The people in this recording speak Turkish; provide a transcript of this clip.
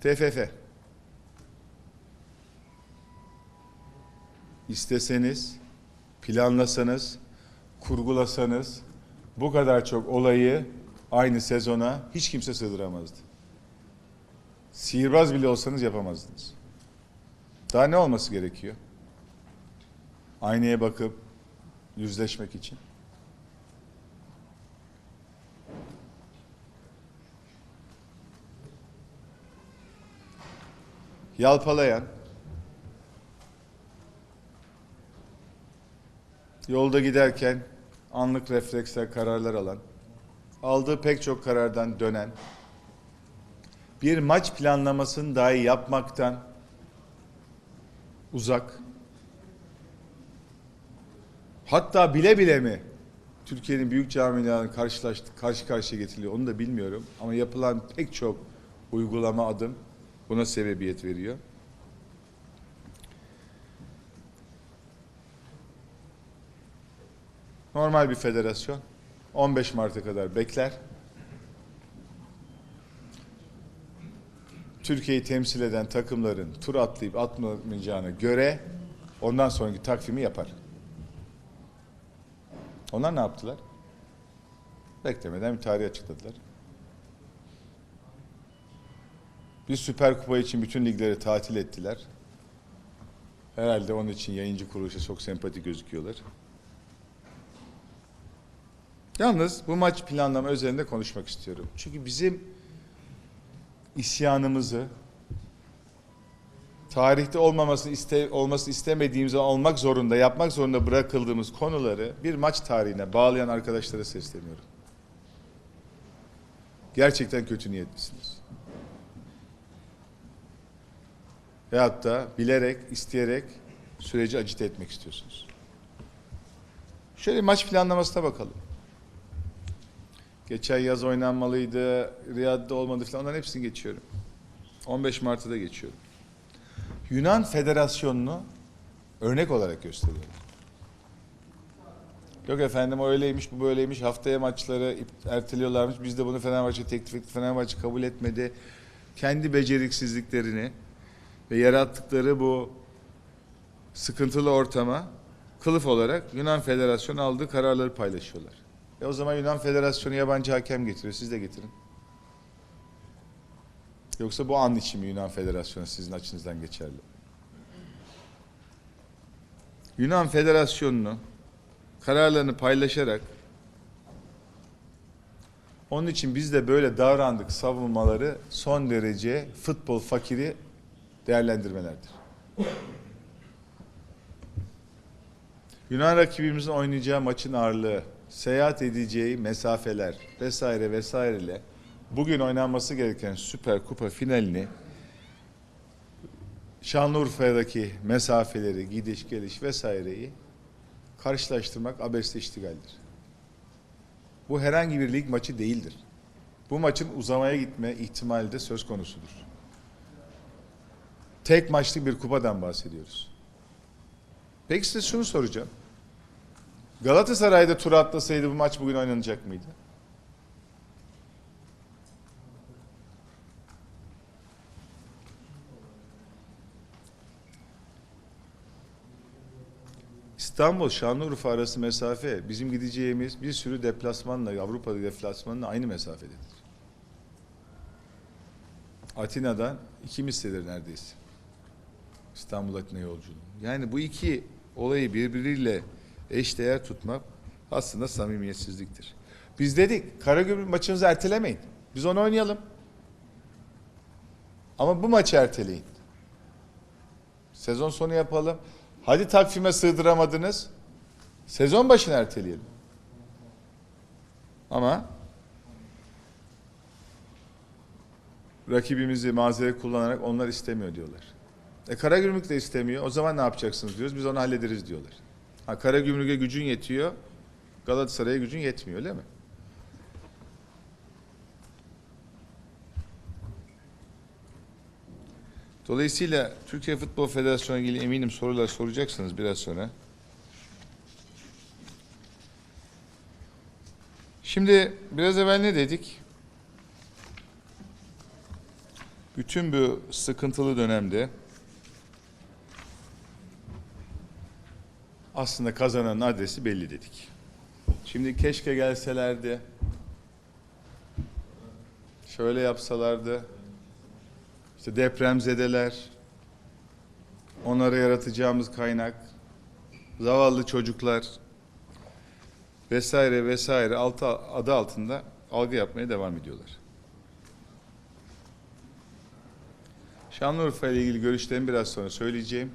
TFF. İsteseniz, planlasanız, kurgulasanız bu kadar çok olayı aynı sezona hiç kimse sığdıramazdı. Sihirbaz bile olsanız yapamazdınız. Daha ne olması gerekiyor? Aynaya bakıp yüzleşmek için. Yalpalayan, yolda giderken anlık refleksle kararlar alan, aldığı pek çok karardan dönen, bir maç planlamasını dahi yapmaktan uzak, hatta bile bile mi Türkiye'nin büyük camilerinin karşılaştı, karşı karşıya getiriliyor onu da bilmiyorum ama yapılan pek çok uygulama adım buna sebebiyet veriyor. Normal bir federasyon 15 Mart'a kadar bekler. Türkiye'yi temsil eden takımların tur atlayıp atmayacağını göre ondan sonraki takvimi yapar. Onlar ne yaptılar? Beklemeden bir tarih açıkladılar. Bir Süper Kupa için bütün ligleri tatil ettiler. Herhalde onun için yayıncı kuruluşa çok sempatik gözüküyorlar. Yalnız bu maç planlama özelinde konuşmak istiyorum. Çünkü bizim isyanımızı tarihte olmamasını iste, olmasını istemediğimiz olmak zorunda, yapmak zorunda bırakıldığımız konuları bir maç tarihine bağlayan arkadaşlara sesleniyorum. Gerçekten kötü niyetlisiniz. Veyahut da bilerek, isteyerek süreci acite etmek istiyorsunuz. Şöyle maç planlamasına bakalım. Geçen yaz oynanmalıydı, Riyad'da olmadı falan onların hepsini geçiyorum. 15 Mart'ta da geçiyorum. Yunan Federasyonu'nu örnek olarak gösteriyorlar. Yok efendim öyleymiş, bu böyleymiş, haftaya maçları erteliyorlarmış. Biz de bunu Fenerbahçe teklif ettik, Fenerbahçe kabul etmedi. Kendi beceriksizliklerini ve yarattıkları bu sıkıntılı ortama kılıf olarak Yunan Federasyonu aldığı kararları paylaşıyorlar. E o zaman Yunan Federasyonu yabancı hakem getiriyor. Siz de getirin. Yoksa bu an için mi Yunan Federasyonu sizin açınızdan geçerli? Yunan Federasyonu'nu kararlarını paylaşarak onun için biz de böyle davrandık savunmaları son derece futbol fakiri değerlendirmelerdir. Yunan rakibimizin oynayacağı maçın ağırlığı, seyahat edeceği mesafeler vesaire vesaireyle bugün oynanması gereken Süper Kupa finalini Şanlıurfa'daki mesafeleri, gidiş geliş vesaireyi karşılaştırmak abesle iştigaldir. Bu herhangi bir lig maçı değildir. Bu maçın uzamaya gitme ihtimali de söz konusudur. Tek maçlık bir kupadan bahsediyoruz. Peki size şunu soracağım. Galatasaray'da tur atlasaydı bu maç bugün oynanacak mıydı? İstanbul Şanlıurfa arası mesafe bizim gideceğimiz bir sürü deplasmanla Avrupa deplasmanla aynı mesafededir. Atina'dan iki mislidir neredeyse. İstanbul Atina yolculuğu. Yani bu iki olayı birbiriyle eşdeğer tutmak aslında samimiyetsizliktir. Biz dedik Karagümrük maçınızı ertelemeyin. Biz onu oynayalım. Ama bu maçı erteleyin. Sezon sonu yapalım. Hadi takvime sığdıramadınız. Sezon başını erteleyelim. Ama rakibimizi mazeret kullanarak onlar istemiyor diyorlar. E Karagümrük de istemiyor. O zaman ne yapacaksınız diyoruz. Biz onu hallederiz diyorlar. Ha Karagümrük'e gücün yetiyor. Galatasaray'a gücün yetmiyor öyle mi? Dolayısıyla Türkiye Futbol Federasyonu ile ilgili eminim sorular soracaksınız biraz sonra. Şimdi biraz evvel ne dedik? bütün bu sıkıntılı dönemde aslında kazananın adresi belli dedik. Şimdi keşke gelselerdi. Şöyle yapsalardı. İşte depremzedeler. Onlara yaratacağımız kaynak. Zavallı çocuklar vesaire vesaire altı adı altında algı yapmaya devam ediyorlar. Şanlıurfa ile ilgili görüşlerimi biraz sonra söyleyeceğim.